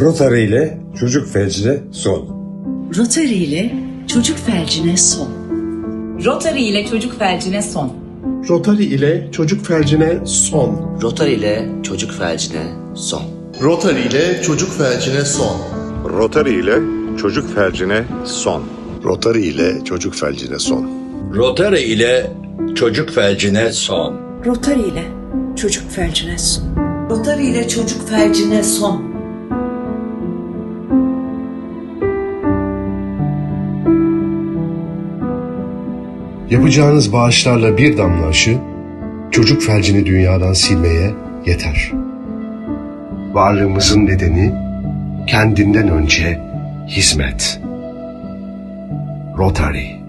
Rotary ile çocuk felcine son. Rotary ile çocuk felcine son. Rotary ile çocuk felcine son. Rotary ile çocuk felcine son. Rotary ile çocuk felcine son. Rotary ile çocuk felcine son. Rotary ile çocuk felcine son. Rotary ile çocuk felcine son. Rotary ile çocuk felcine son. Rotary ile çocuk felcine son. Rotary ile çocuk felcine son. Yapacağınız bağışlarla bir damla aşı çocuk felcini dünyadan silmeye yeter. Varlığımızın nedeni kendinden önce hizmet. Rotary